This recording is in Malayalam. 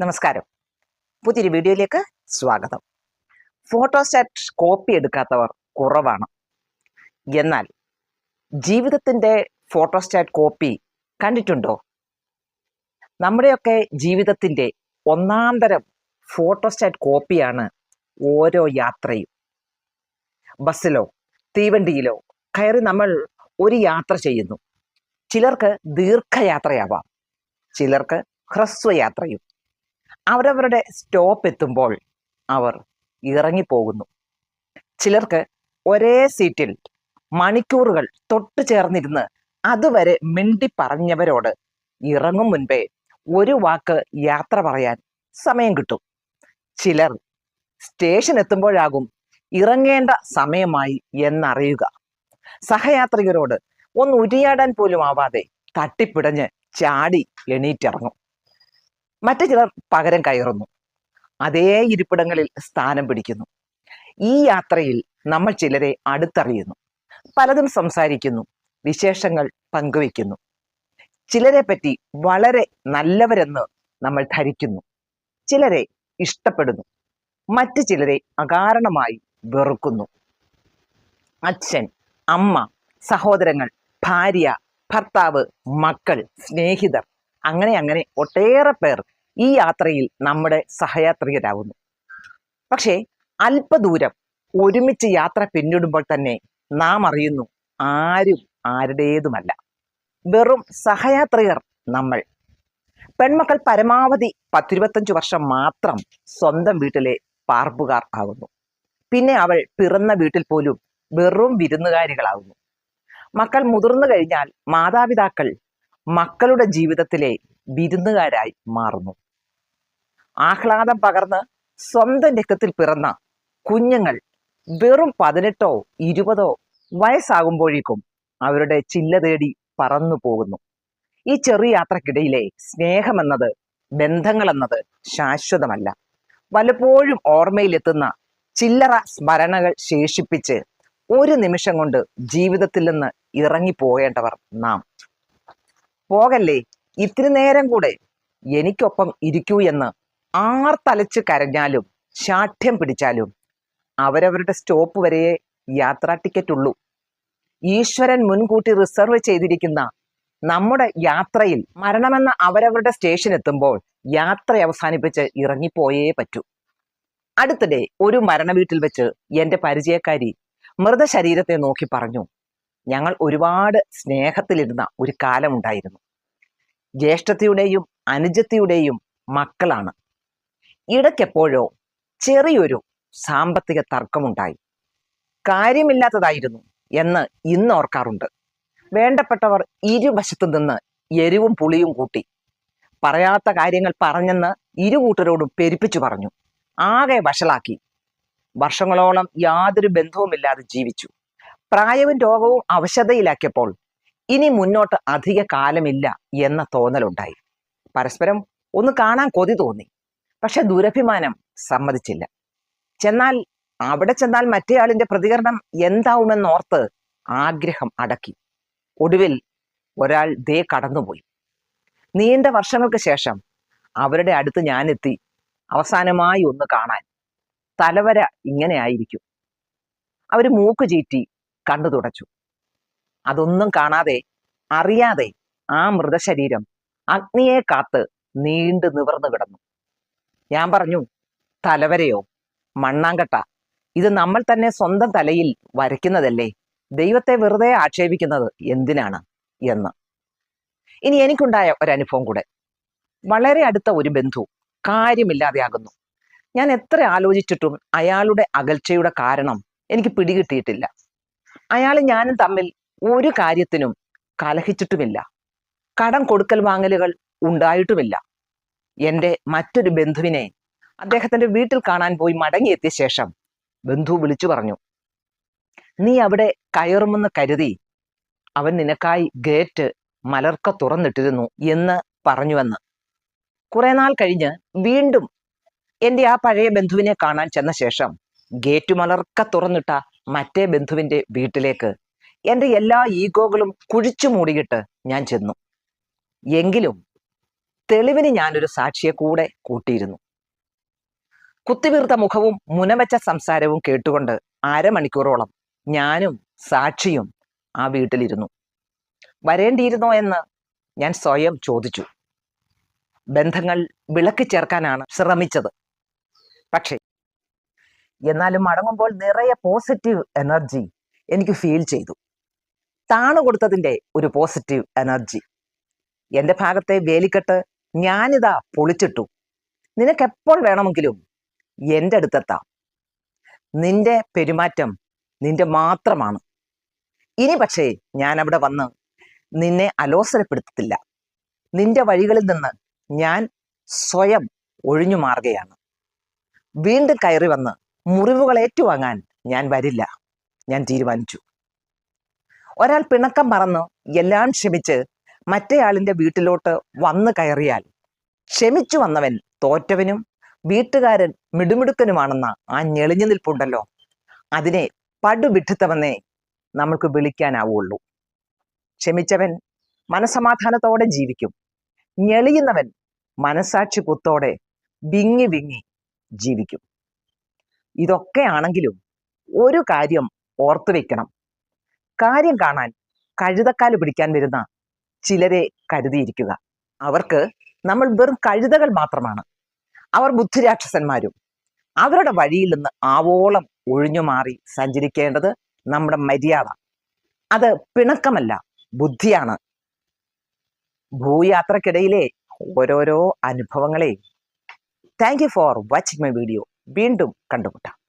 നമസ്കാരം. പുതിയൊരു വീഡിയോയിലേക്ക് സ്വാഗതം. ഫോട്ടോസ്റ്റാറ്റ് കോപ്പി എടുക്കാത്തവർ കുറവാണ്. എന്നാൽ ജീവിതത്തിന്റെ ഫോട്ടോസ്റ്റാറ്റ് കോപ്പി കണ്ടിട്ടുണ്ടോ? നമ്മുടെയൊക്കെ ജീവിതത്തിന്റെ ഒന്നാം തരം ഫോട്ടോസ്റ്റാറ്റ് കോപ്പിയാണ് ഓരോ യാത്രയും. ബസ്സിലോ തീവണ്ടിയിലോ കയറി നമ്മൾ ഒരു യാത്ര ചെയ്യുന്നു. ചിലർക്ക് ദീർഘയാത്രയാവാം. ചിലർക്ക് ഹ്രസ്വയാത്രയും. അവരവരുടെ സ്റ്റോപ്പ് എത്തുമ്പോൾ അവർ ഇറങ്ങിപ്പോകുന്നു. ചിലർക്ക് ഒരേ സീറ്റിൽ മണിക്കൂറുകൾ തൊട്ടു ചേർന്നിരുന്ന് അതുവരെ മിണ്ടി പറഞ്ഞവരോട് ഇറങ്ങും മുൻപേ ഒരു വാക്ക് യാത്ര പറയാൻ സമയം കിട്ടും. ചിലർ സ്റ്റേഷൻ എത്തുമ്പോഴാകും ഇറങ്ങേണ്ട സമയമായി എന്നറിയുക. സഹയാത്രികരോട് ഒന്ന് ഉരിയാടാൻ പോലും ആവാതെ തട്ടിപ്പിടഞ്ഞ് ചാടി എണീറ്റിറങ്ങും. മറ്റു ചിലർ പകരം കയറുന്നു. അതേ ഇരിപ്പിടങ്ങളിൽ സ്ഥാനം പിടിക്കുന്നു. ഈ യാത്രയിൽ നമ്മൾ ചിലരെ അടുത്തറിയുന്നു. പലതും സംസാരിക്കുന്നു. വിശേഷങ്ങൾ പങ്കുവയ്ക്കുന്നു. ചിലരെ പറ്റി വളരെ നല്ലവരെന്ന് നമ്മൾ ധരിക്കുന്നു. ചിലരെ ഇഷ്ടപ്പെടുന്നു. മറ്റു ചിലരെ അകാരണമായി വെറുക്കുന്നു. അച്ഛൻ അമ്മ സഹോദരങ്ങൾ ഭാര്യ ഭർത്താവ് മക്കൾ സ്നേഹിതർ അങ്ങനെ അങ്ങനെ ഒട്ടേറെ പേർ ഈ യാത്രയിൽ നമ്മുടെ സഹയാത്രികരാകുന്നു പക്ഷേ അല്പദൂരം ഒരുമിച്ച് യാത്ര പിന്നിടുമ്പോൾ തന്നെ നാം അറിയുന്നു ആരും ആരുടേതുമല്ല. വെറും സഹയാത്രികർ നമ്മൾ. പെൺമക്കൾ പരമാവധി പത്തിരുപത്തഞ്ച് വർഷം മാത്രം സ്വന്തം വീട്ടിലെ പാർപ്പുകാർ ആകുന്നു പിന്നെ അവൾ പിറന്ന വീട്ടിൽ പോലും വെറും വിരുന്നുകാരികളാകുന്നു മക്കൾ മുതിർന്നു കഴിഞ്ഞാൽ മാതാപിതാക്കൾ മക്കളുടെ ജീവിതത്തിലെ വിരുന്നുകാരായി മാറുന്നു. ആഹ്ലാദം പകർന്ന് സ്വന്തം രക്തത്തിൽ പിറന്ന കുഞ്ഞുങ്ങൾ വെറും പതിനെട്ടോ ഇരുപതോ വയസ്സാകുമ്പോഴേക്കും അവരുടെ ചില്ല തേടി പറന്നു പോകുന്നു. ഈ ചെറിയ യാത്രക്കിടയിലെ സ്നേഹമെന്നത് ബന്ധങ്ങളെന്നത് ശാശ്വതമല്ല. പലപ്പോഴും ഓർമ്മയിലെത്തുന്ന ചില്ലറ സ്മരണകൾ ശേഷിപ്പിച്ച് ഒരു നിമിഷം കൊണ്ട് ജീവിതത്തിൽ നിന്ന് ഇറങ്ങിപ്പോകേണ്ടവർ നാം. പോകല്ലേ? ഇത്തിരി നേരം കൂടെ. എനിക്കൊപ്പം ഇരിക്കൂ എന്ന് ആർ തലച്ച് കരഞ്ഞാലും ശാഠ്യം പിടിച്ചാലും അവരവരുടെ സ്റ്റോപ്പ് വരെയേ യാത്രാ ടിക്കറ്റ് ഉള്ളൂ ഈശ്വരൻ മുൻകൂട്ടി റിസർവ് ചെയ്തിരിക്കുന്ന നമ്മുടെ യാത്രയിൽ മരണമെന്ന അവരവരുടെ സ്റ്റേഷൻ എത്തുമ്പോൾ യാത്ര അവസാനിപ്പിച്ച് ഇറങ്ങിപ്പോയേ പറ്റൂ. അടുത്തിടെ ഒരു മരണ വീട്ടിൽ വെച്ച് എന്റെ പരിചയക്കാരി മൃതശരീരത്തെ നോക്കി പറഞ്ഞു. ഞങ്ങൾ ഒരുപാട് സ്നേഹത്തിലിരുന്ന ഒരു കാലമുണ്ടായിരുന്നു. ജ്യേഷ്ഠത്തിയുടെയും അനുജത്തിയുടെയും മക്കളാണ്. ഇടയ്ക്കെപ്പോഴോ ചെറിയൊരു സാമ്പത്തിക തർക്കമുണ്ടായി. കാര്യമില്ലാത്തതായിരുന്നു എന്ന് ഇന്ന് ഓർക്കാറുണ്ട്. വേണ്ടപ്പെട്ടവർ ഇരുവശത്തു നിന്ന് എരിവും പുളിയും കൂട്ടി. പറയാത്ത കാര്യങ്ങൾ പറഞ്ഞെന്ന് ഇരുകൂട്ടരോടും പെരുപ്പിച്ചു പറഞ്ഞു. ആകെ വഷളാക്കി. വർഷങ്ങളോളം യാതൊരു ബന്ധവുമില്ലാതെ ജീവിച്ചു. പ്രായവും രോഗവും അവശതയിലാക്കിയപ്പോൾ ഇനി മുന്നോട്ട് അധിക കാലമില്ല എന്ന തോന്നലുണ്ടായി. പരസ്പരം ഒന്ന് കാണാൻ കൊതി തോന്നി പക്ഷെ ദുരഭിമാനം സമ്മതിച്ചില്ല. ചെന്നാൽ അവിടെ ചെന്നാൽ മറ്റേയാളിന്റെ പ്രതികരണം എന്താവുമെന്നോർത്ത് ആഗ്രഹം അടക്കി. ഒടുവിൽ ഒരാൾ ദേ കടന്നുപോയി. നീണ്ട വർഷങ്ങൾക്ക് ശേഷം അവരുടെ അടുത്ത് ഞാനെത്തി അവസാനമായി ഒന്ന് കാണാൻ. തലവര ഇങ്ങനെ ആയിരിക്കും. അവർ മൂക്ക് ചീറ്റി കണ്ണു തുടച്ചു. അതൊന്നും കാണാതെ അറിയാതെ ആ മൃതശരീരം അഗ്നിയെ കാത്ത് നീണ്ടു നിവർന്നു കിടന്നു. ഞാൻ പറഞ്ഞു തലവരെയോ മണ്ണാങ്കട്ട ഇത് നമ്മൾ തന്നെ സ്വന്തം തലയിൽ വരയ്ക്കുന്നതല്ലേ? ദൈവത്തെ വെറുതെ ആക്ഷേപിക്കുന്നത് എന്തിനാണ്? എന്ന്. ഇനി എനിക്കുണ്ടായ ഒരനുഭവം കൂടെ. വളരെ അടുത്ത ഒരു ബന്ധു കാര്യമില്ലാതെയാകുന്നു. ഞാൻ എത്ര ആലോചിച്ചിട്ടും അയാളുടെ അകൽച്ചയുടെ കാരണം എനിക്ക് പിടികിട്ടിയിട്ടില്ല. അയാളും ഞാനും തമ്മിൽ ഒരു കാര്യത്തിനും കലഹിച്ചിട്ടുമില്ല. കടം കൊടുക്കൽ വാങ്ങലുകൾ ഉണ്ടായിട്ടുമില്ല. എന്റെ മറ്റൊരു ബന്ധുവിനെ അദ്ദേഹത്തിന്റെ വീട്ടിൽ കാണാൻ പോയി മടങ്ങിയെത്തിയ ശേഷം ബന്ധു വിളിച്ചു പറഞ്ഞു നീ അവിടെ കയറുമെന്ന് കരുതി അവൻ നിനക്കായി ഗേറ്റ് മലർക്ക തുറന്നിട്ടിരുന്നു എന്ന് പറഞ്ഞുവെന്ന്. കുറേ നാൾ കഴിഞ്ഞ് വീണ്ടും എന്റെ ആ പഴയ ബന്ധുവിനെ കാണാൻ ചെന്ന ശേഷം ഗേറ്റ് മലർക്ക തുറന്നിട്ട മറ്റേ ബന്ധുവിന്റെ വീട്ടിലേക്ക് എന്റെ എല്ലാ ഈഗോകളും കുഴിച്ചു മൂടിയിട്ട് ഞാൻ ചെന്നു. എങ്കിലും തെളിവിന് ഞാനൊരു സാക്ഷിയെ കൂടെ കൂട്ടിയിരുന്നു. കുത്തിവീർത്ത മുഖവും മുനവച്ച സംസാരവും കേട്ടുകൊണ്ട് അരമണിക്കൂറോളം ഞാനും സാക്ഷിയും ആ വീട്ടിലിരുന്നു. വരേണ്ടിയിരുന്നോ എന്ന് ഞാൻ സ്വയം ചോദിച്ചു. ബന്ധങ്ങൾ വിളക്കി ചേർക്കാനാണ് ശ്രമിച്ചത്. പക്ഷേ എന്നാലും മടങ്ങുമ്പോൾ നിറയെ പോസിറ്റീവ് എനർജി എനിക്ക് ഫീൽ ചെയ്തു. താണു കൊടുത്തതിന്റെ ഒരു പോസിറ്റീവ് എനർജി എന്റെ ഭാഗത്തെ വേലിക്കെട്ട് ഞാനിതാ പൊളിച്ചിട്ടു. നിനക്കെപ്പോൾ വേണമെങ്കിലും എന്റെ അടുത്തെത്താം. നിന്റെ പെരുമാറ്റം നിന്റെ മാത്രമാണ്. ഇനി പക്ഷേ ഞാൻ അവിടെ വന്ന് നിന്നെ അലോസരപ്പെടുത്തത്തില്ല. നിന്റെ വഴികളിൽ നിന്ന് ഞാൻ സ്വയം ഒഴിഞ്ഞു മാറുകയാണ് വീണ്ടും കയറി വന്ന് മുറിവുകൾ ഏറ്റുവാങ്ങാൻ ഞാൻ വരില്ല. ഞാൻ തീരുമാനിച്ചു. ഒരാൾ പിണക്കം മറന്ന് എല്ലാം ക്ഷമിച്ച് മറ്റേയാളിന്റെ വീട്ടിലോട്ട് വന്നു കയറിയാൽ ക്ഷമിച്ചു വന്നവൻ തോറ്റവനും വീട്ടുകാരൻ മിടുമിടുക്കനുമാണെന്ന ആ ഞെളിഞ്ഞു നിൽപ്പുണ്ടല്ലോ. അതിനെ പടുവിഡ്ഢിത്തമെന്നേ നമ്മൾക്ക് വിളിക്കാനാവുള്ളൂ. ക്ഷമിച്ചവൻ മനസമാധാനത്തോടെ ജീവിക്കും. ഞെളിയുന്നവൻ മനസാക്ഷി കുത്തോടെ വിങ്ങി വിങ്ങി ജീവിക്കും. ഇതൊക്കെയാണെങ്കിലും ഒരു കാര്യം ഓർത്തു വെക്കണം. കാര്യം കാണാൻ കഴുതക്കാൽ പിടിക്കാൻ വരുന്ന ചിലരെ കരുതിയിരിക്കുക. അവർക്ക് നമ്മൾ വെറും കഴുതകൾ മാത്രമാണ്. അവർ ബുദ്ധിരാക്ഷസന്മാരും. അവരുടെ വഴിയിൽ നിന്ന് ആവോളം ഒഴിഞ്ഞു മാറി സഞ്ചരിക്കേണ്ടത് നമ്മുടെ മര്യാദ. അത് പിണക്കമല്ല ബുദ്ധിയാണ്. ഭൂയാത്രക്കിടയിലെ ഓരോരോ അനുഭവങ്ങളെ thank you for watching my video വീണ്ടും കണ്ടുമുട്ടാം